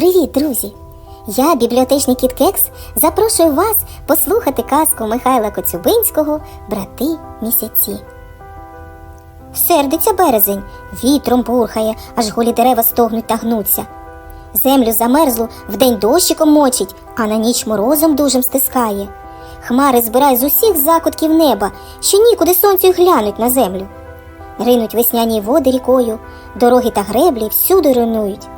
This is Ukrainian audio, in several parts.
Привіт, друзі! Я, бібліотечний кіт Кекс, запрошую вас послухати казку Михайла Коцюбинського Брати місяці. Сердиться березень, вітром бурхає, аж голі дерева стогнуть та гнуться. Землю замерзлу вдень дощиком мочить, а на ніч морозом дужим стискає. Хмари збирай з усіх закутків неба, що нікуди сонцю й глянуть на землю. Ринуть весняні води рікою, дороги та греблі всюди руйнують.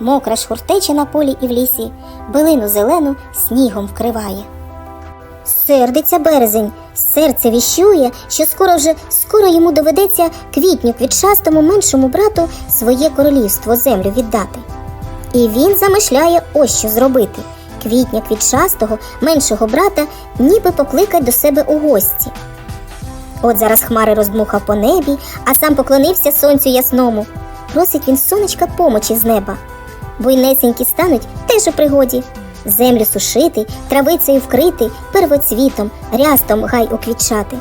Мокра шхуртеча на полі і в лісі, билину зелену снігом вкриває. Сердиться березень, серце віщує, що скоро вже скоро йому доведеться квітню квітчастому меншому брату своє королівство землю віддати. І він замишляє ось що зробити. Квітня квітчастого меншого брата ніби покликать до себе у гості. От зараз хмари роздмухав по небі, а сам поклонився сонцю ясному. Просить він сонечка помочі з неба. Буйнесенькі стануть теж у пригоді. Землю сушити, травицею вкрити, первоцвітом, рястом гай уквітчати.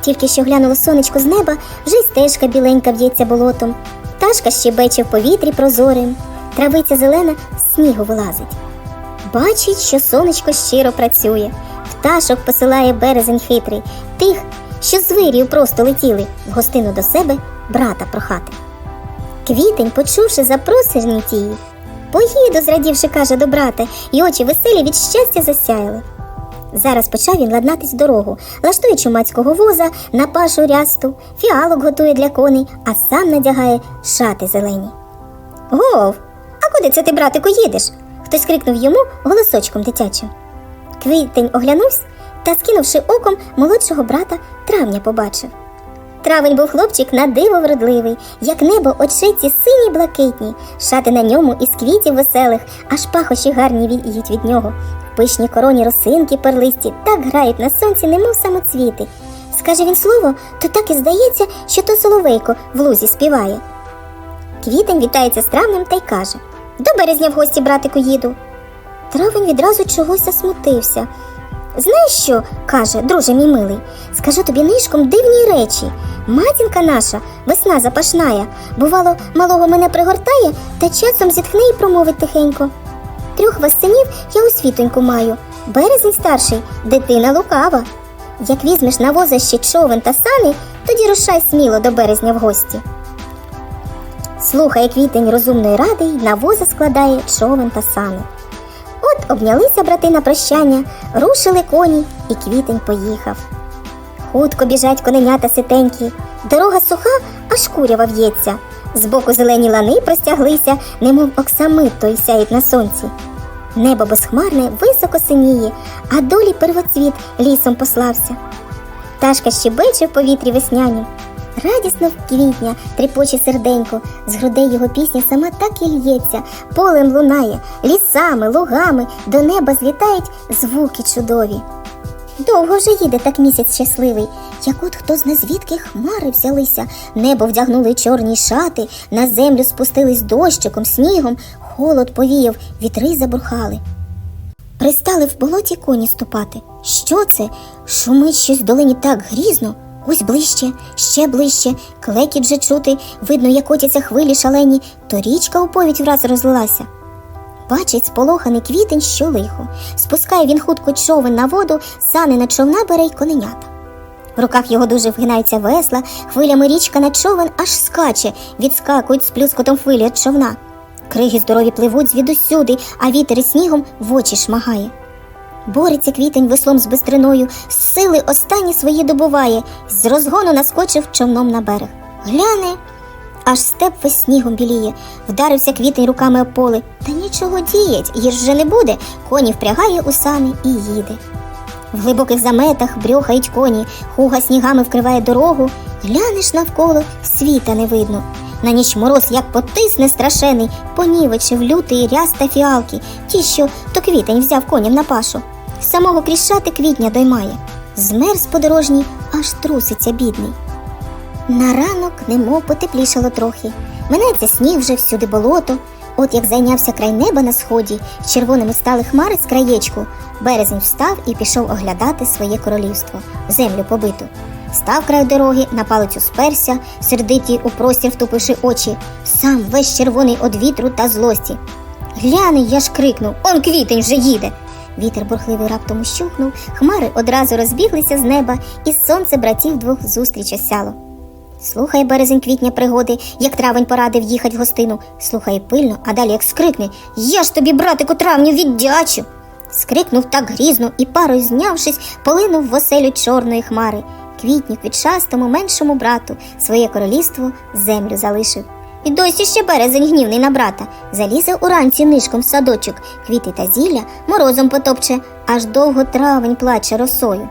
Тільки що глянуло сонечко з неба, вже й стежка біленька в'ється болотом, пташка щебече в повітрі прозорим, травиця зелена з снігу вилазить. Бачить, що сонечко щиро працює, пташок посилає березень хитрий, тих, що з вирію просто летіли в гостину до себе брата прохати. Квітень, почувши запросені тії, поїду, зрадівши, каже до брата, і очі веселі від щастя засяяли. Зараз почав він ладнатись в дорогу, лаштує чумацького воза, на пашу рясту, фіалок готує для коней, а сам надягає шати зелені. Гов, а куди це ти, братику, їдеш? Хтось крикнув йому голосочком дитячим. Квітень оглянувся та, скинувши оком молодшого брата, травня побачив. Травень був хлопчик на диво вродливий, як небо очиці сині блакитні, шати на ньому із квітів веселих, аж пахощі гарні віють від нього. В пишній короні росинки перлисті так грають на сонці, немов самоцвіти. Скаже він слово, то так і здається, що то соловейко в лузі співає. Квітень вітається з травнем та й каже До березня в гості, братику, їду. Травень відразу чогось засмутився. Знаєш що, каже, друже мій милий, скажу тобі нишком дивні речі. Матінка наша, весна запашная, бувало, малого мене пригортає та часом зітхне і промовить тихенько. Трьох вас я у світоньку маю. Березень старший, дитина лукава. Як візьмеш на возище човен та сани, тоді рушай сміло до березня в гості. Слухає квітень розумної ради на воза складає човен та сани. От обнялися брати на прощання, рушили коні, і квітень поїхав. Хутко біжать коненята ситенькі, дорога суха, аж курява в'ється. Збоку зелені лани простяглися, немов оксамит той сяють на сонці. Небо безхмарне високо синіє, а долі первоцвіт лісом послався. Пташка щебече в повітрі весняні. Радісно квітня тріпоче серденько, з грудей його пісня сама так і л'ється, полем лунає, лісами, лугами до неба злітають звуки чудові. Довго вже їде так місяць щасливий, як от хто зна звідки хмари взялися, небо вдягнули чорні шати, на землю спустились дощиком, снігом, холод повіяв, вітри забурхали. Пристали в болоті коні ступати. Що це? Шумить щось в долині так грізно. Ось ближче, ще ближче, клекіт же чути, видно, як котяться хвилі шалені, то річка у повідь враз розлилася. Бачить сполоханий квітень, що лихо. Спускає він хутко човен на воду, сани на човна бере й коненята. В руках його дуже вгинаються весла, хвилями річка на човен аж скаче, відскакують з плюскотом хвилі від човна. Криги здорові пливуть звідусюди, а вітер із снігом в очі шмагає. Бореться квітень веслом з бистриною, з сили останні свої добуває, з розгону наскочив човном на берег. Гляне, аж степ весь снігом біліє, вдарився квітень руками об поле. Та нічого діять, гірш не буде, коні впрягає у сани і їде. В глибоких заметах брьохають коні, хуга снігами вкриває дорогу, глянеш навколо, світа не видно. На ніч мороз, як потисне страшений, понівечив лютий ряс та фіалки, ті, що то квітень взяв коням на пашу. Самого кріщати квітня доймає. Змерз подорожній, аж труситься бідний. На ранок немов потеплішало трохи. Минеться сніг вже всюди болото. От як зайнявся край неба на сході, червоними стали хмари з краєчку, березень встав і пішов оглядати своє королівство, землю побиту. Став край дороги, на палицю сперся, сердиті у простір втупивши очі, сам весь червоний од вітру та злості. Гляни, я ж крикнув, он квітень вже їде. Вітер бурхливий раптом ущухнув, хмари одразу розбіглися з неба, і сонце братів двох зустріч осяло. Слухає березень квітня пригоди, як травень порадив їхать в гостину. Слухає пильно, а далі як скрикне Я ж тобі, братику, травню віддячу. Скрикнув так грізно і парою знявшись, полинув в оселю чорної хмари. Квітнік від шастому меншому брату своє королівство землю залишив. І досі ще березень гнівний на брата. Залізе уранці нишком в садочок, квіти та зілля морозом потопче, аж довго травень плаче росою.